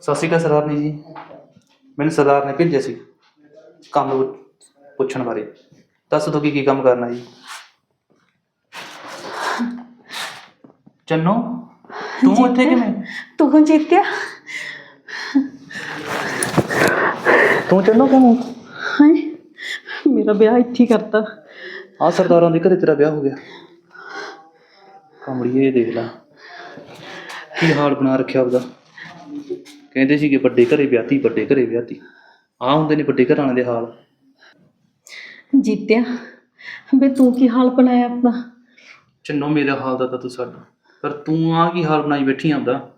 ਸਤਿ ਸ਼੍ਰੀ ਅਕਾਲ ਸਰਦਾਰਨੀ ਜੀ ਮੈਨੂੰ ਸਰਦਾਰ ਨੇ ਭੇਜਿਆ ਸੀ ਕੰਮ ਪੁੱਛਣ ਬਾਰੇ ਦੱਸ ਦੋ ਕੀ ਕੀ ਕੰਮ ਕਰਨਾ ਜੀ ਚੰਨੋ ਤੂੰ ਇੱਥੇ ਕਿਵੇਂ ਤੂੰ ਜਿੱਤਿਆ ਤੂੰ ਚੰਨੋ ਕਿਵੇਂ ਹਾਏ ਮੇਰਾ ਵਿਆਹ ਇੱਥੇ ਹੀ ਕਰਤਾ। ਆ ਸਰਦਾਰਾਂ ਦੇ ਘਰੇ ਤੇਰਾ ਵਿਆਹ ਹੋ ਗਿਆ। ਕਮੜੀਏ ਦੇਖ ਲੈ। ਕੀ ਹਾਲ ਬਣਾ ਰੱਖਿਆ ਉਹਦਾ ਕਹਿੰਦੇ ਸੀ ਕਿ ਵੱਡੇ ਘਰੇ ਵਿਆਹਤੀ ਵੱਡੇ ਘਰੇ ਵਿਆਹਤੀ। ਆ ਹੁੰਦੇ ਨੇ ਵੱਡੇ ਘਰਾਂ ਦੇ ਹਾਲ। ਜਿੱਤਿਆ ਬੇ ਤੂੰ ਕੀ ਹਾਲ ਬਣਾਇਆ ਆਪਣਾ? ਚੰਨੋ ਮੇਰੇ ਹਾਲ ਦਾ ਤਾਂ ਤੂੰ ਛੱਡ ਪਰ ਤੂੰ ਆ ਕੀ ਹਾਲ ਬਣਾਈ ਬੈਠੀ ਆਂਦਾ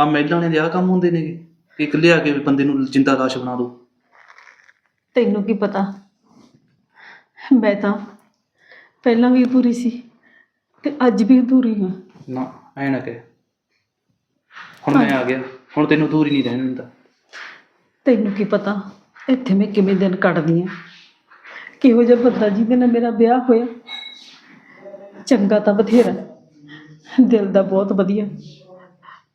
ਆ ਮਹਿਲਾਂ ਨੇ ਦੇ ਆ ਕੰਮ ਹੁੰਦੇ ਨੇਗੇ। ਕਿ ਇੱਕ ਲਿਆ ਕੇ ਬੰਦੇ ਨੂੰ ਜਿੰਦਾ ਲਾਸ਼ ਬਣਾ ਦੋ। ਤੈਨੂੰ ਕੀ ਪਤਾ? ਮੈਂ ਤਾਂ ਪਹਿਲਾਂ ਵੀ ਅਧੂਰੀ ਸੀ ਤੇ ਅੱਜ ਵੀ ਅਧੂਰੀ ਹਾਂ। ਨਾ ਐ ਨਾ ਕਹਿ। ਹੁਣ ਮੈਂ ਆ ਗਿਆ। ਹੁਣ ਤੈਨੂੰ ਦੂਰ ਹੀ ਨਹੀਂ ਰਹਿਣ ਦਿੰਦਾ। ਤੈਨੂੰ ਕੀ ਪਤਾ ਇੱਥੇ ਮੈਂ ਕਿਵੇਂ ਦਿਨ ਕੱਟਦੀ ਆ। ਕਿਹੋ ਜਿਹਾ ਬੰਦਾ ਜਿਹਦੇ ਨਾਲ ਮੇਰਾ ਵਿਆਹ ਹੋਇਆ। ਚੰਗਾ ਤਾਂ ਬਥੇਰਾ। ਦਿਲ ਦਾ ਬਹੁਤ ਵਧੀਆ।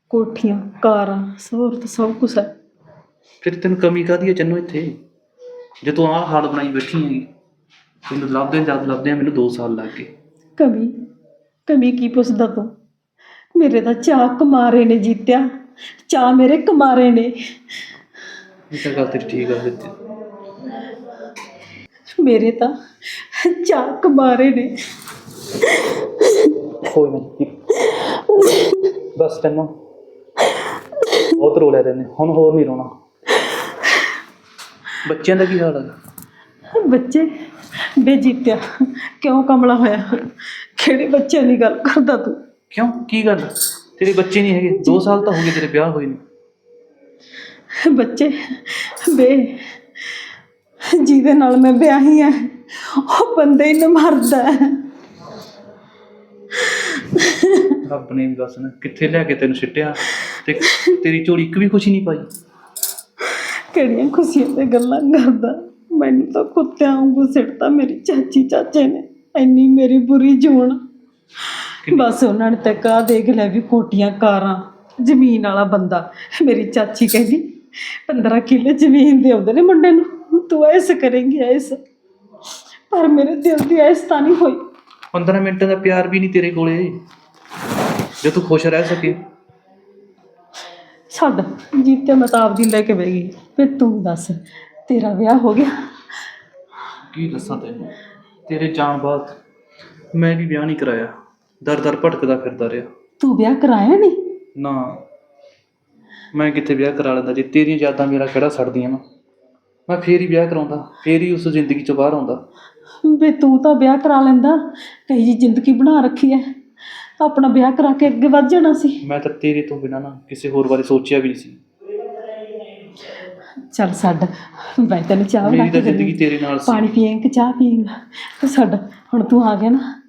ਕੋਠੀਆਂ ਕਾਰਾਂ ਸਹੂਲਤ ਸਭ ਕੁਛ ਹੈ। ਫਿਰ ਤੈਨੂੰ ਕਮੀ ਕਾਦੀ ਹੈ ਚੰਨੋ ਇੱਥੇ? ਜੇ ਤੂੰ ਆਹ ਹਾਲ ਬਣਾਈ ਬੈਠੀ ਹੈਗੀ। ਤੈਨੂੰ ਲੱਭਦੇ ਜਦ ਲੱਭਦੇ ਮੈਨੂੰ 2 ਸਾਲ ਲੱਗ ਗਏ। ਕਮੀ ਕਮੀ ਕੀ ਪੁੱਛਦਾ ਤੂੰ? ਮੇਰੇ ਤਾਂ ਚਾਹ ਕਮਾਰੇ ਨੇ ਜੀਤਿਆ। ਚਾਹ ਮੇਰੇ ਕਮਾਰੇ ਨੇ। ਇਹ ਤਾਂ ਗੱਲ ਤੇਰੀ ਠੀਕ ਆ ਦਿੱਤੀ ਮੇਰੇ ਤਾਂ ਚਾਹ ਕਮਾਰੇ ਨੇ। ਕੋਈ ਨਹੀਂ ਬਸ ਤੈਨੂੰ ਬਹੁਤ ਰੋਲਿਆ ਤੈਨੇ ਹੁਣ ਹੋਰ ਨਹੀਂ ਰੋਣਾ। ਬੱਚਿਆਂ ਦਾ ਕੀ ਹਾਲ ਹੈ ਬੱਚੇ ਬੇਜੀਤਿਆ ਕਿਉਂ ਕਮਲਾ ਹੋਇਆ? ਕਿਹੜੇ ਬੱਚਿਆਂ ਦੀ ਗੱਲ ਕਰਦਾ ਤੂੰ? ਕਿਉਂ? ਕੀ ਗੱਲ? ਤੇਰੇ ਬੱਚੇ ਨਹੀਂ ਹੈਗੇ। 2 ਸਾਲ ਤਾਂ ਹੋ ਗਏ ਤੇਰੇ ਵਿਆਹ ਹੋਏ ਨੂੰ। ਬੱਚੇ ਬੇ ਜਿਹਦੇ ਨਾਲ ਮੈਂ ਵਿਆਹੀ ਆ ਉਹ ਬੰਦੇ ਹੀ ਨਾ ਮਰਦਾ। ਰੱਬ ਨੇ ਵੀ ਬਸ ਨਾ ਕਿੱਥੇ ਲੈ ਕੇ ਤੈਨੂੰ ਸਿੱਟਿਆ? ਤੇ ਤੇਰੀ ਝੋਲੀ ਇੱਕ ਵੀ ਖੁਸ਼ੀ ਨਹੀਂ ਪਾਈ? ਕਿਹੜੀਆਂ ਖੁਸ਼ੀਆਂ ਤੇ ਗੱਲਾਂ ਕਰਦਾ? ਮੈਨੂੰ ਤਾਂ ਕੁੱਤਿਆਂ ਵਾਂਗੂ ਸਿੱਟਤਾ ਮੇਰੀ ਚਾਚੀ ਚਾਚੇ ਨੇ ਇੰਨੀ ਮੇਰੀ ਬੁਰੀ ਜੂਣ ਬਸ ਉਹਨਾਂ ਨੇ ਤਾਂ ਕਾ ਦੇਖ ਲਿਆ ਵੀ ਕੋਟੀਆਂ ਕਾਰਾਂ ਜ਼ਮੀਨ ਵਾਲਾ ਬੰਦਾ। ਮੇਰੀ ਚਾਚੀ ਕਹਿੰਦੀ 15 ਕਿੱਲੇ ਜ਼ਮੀਨ ਦੇ ਆਉਂਦੇ ਨੇ ਮੁੰਡੇ ਨੂੰ ਤੂੰ ਐਸ ਕਰੇਂਗੀ ਐਸ। ਪਰ ਮੇਰੇ ਦਿਲ ਦੀ ਐਸ ਤਾਂ ਨਹੀਂ ਹੋਈ। 15 ਮਿੰਟ ਦਾ ਪਿਆਰ ਵੀ ਨਹੀਂ ਤੇਰੇ ਕੋਲੇ। ਜੇ ਤੂੰ ਖੁਸ਼ ਰਹਿ ਸਕੇ। ਛੱਡ ਜੀਤੇ ਮੈਂ ਤਾਂ ਆਪਦੀ ਲੈ ਕੇ ਬਹਿ ਗਈ। ਤੇ ਤੂੰ ਦੱਸ ਤੇਰਾ ਵਿਆਹ ਹੋ ਗਿਆ। ਕੀ ਦੱਸਾਂ ਤੈਨੂੰ? ਤੇਰੇ ਜਾਣ ਬਾਅਦ ਮੈਂ ਵੀ ਵਿਆਹ ਨਹੀਂ ਕਰਾਇਆ। ਦਰ ਦਰ ਭਟਕਦਾ ਫਿਰਦਾ ਰਿਹਾ। ਤੂੰ ਵਿਆਹ ਕਰਾਇਆ ਨਹੀਂ? ਨਾ। ਮੈਂ ਕਿੱਥੇ ਵਿਆਹ ਕਰਾ ਲੈਂਦਾ ਜੇ ਤੇਰੀਆਂ ਯਾਦਾਂ ਮੇਰਾ ਕਿਹੜਾ ਛੱਡਦੀਆਂ ਨਾ ਮੈਂ ਫੇਰ ਹੀ ਵਿਆਹ ਕਰਾਉਂਦਾ ਫੇਰ ਹੀ ਉਸ ਜ਼ਿੰਦਗੀ ਚੋਂ ਬਾਹਰ ਆਉਂਦਾ। ਵੇ ਤੂੰ ਤਾਂ ਵਿਆਹ ਕਰਾ ਲੈਂਦਾ। ਕਹੀ ਜੀ ਜ਼ਿੰਦਗੀ ਬਣਾ ਰੱਖੀ ਐ। ਆਪਣਾ ਵਿਆਹ ਕਰਾ ਕੇ ਅੱਗੇ ਵੱਧ ਜਾਣਾ ਸੀ। ਮੈਂ ਤਾਂ ਤੇਰੇ ਤੋਂ ਬਿਨਾ ਨਾ ਕਿਸੇ ਹੋਰ ਬਾਰੇ ਸੋਚਿਆ ਵੀ ਨਹੀਂ ਸੀ। ਚੱਲ ਛੱਡ ਮੈਂ ਤੈਨੂੰ ਚਾਹ ਬਣਾ ਮੇਰੀ ਕੇ ਤਾਂ ਜ਼ਿੰਦਗੀ ਦਿੰਦੀ ਤੇਰੇ ਨਾਲ ਸੀ। ਪਾਣੀ ਪੀਏਂਗਾ ਕਿ ਚਾਹ ਪੀਏਂਗਾ? ਤੇ ਛੱਡ ਹੁਣ ਤੂੰ ਆ ਗਿਆ ਨਾ।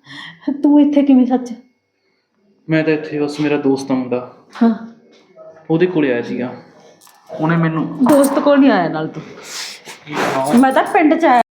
ਤੂੰ ਇੱਥੇ ਕਿਵੇਂ ਸੱਚ? ਮੈਂ ਤਾਂ ਇੱਥੇ ਬਸ ਮੇਰਾ ਦੋਸਤ ਆ ਮੁੰਡਾ। ਹਾਂ। ਉਹਦੇ ਕੋਲੇ ਆਇਆ ਸੀਗਾ। ਉਹਨੇ ਮੈਨੂੰ ਦੋਸਤ ਕੋਲ ਨਹੀਂ ਆਇਆ ਨਾਲ ਤੂੰ। ਮੈਂ ਤਾਂ ਪਿੰਡ ਚ ਆਇਆ।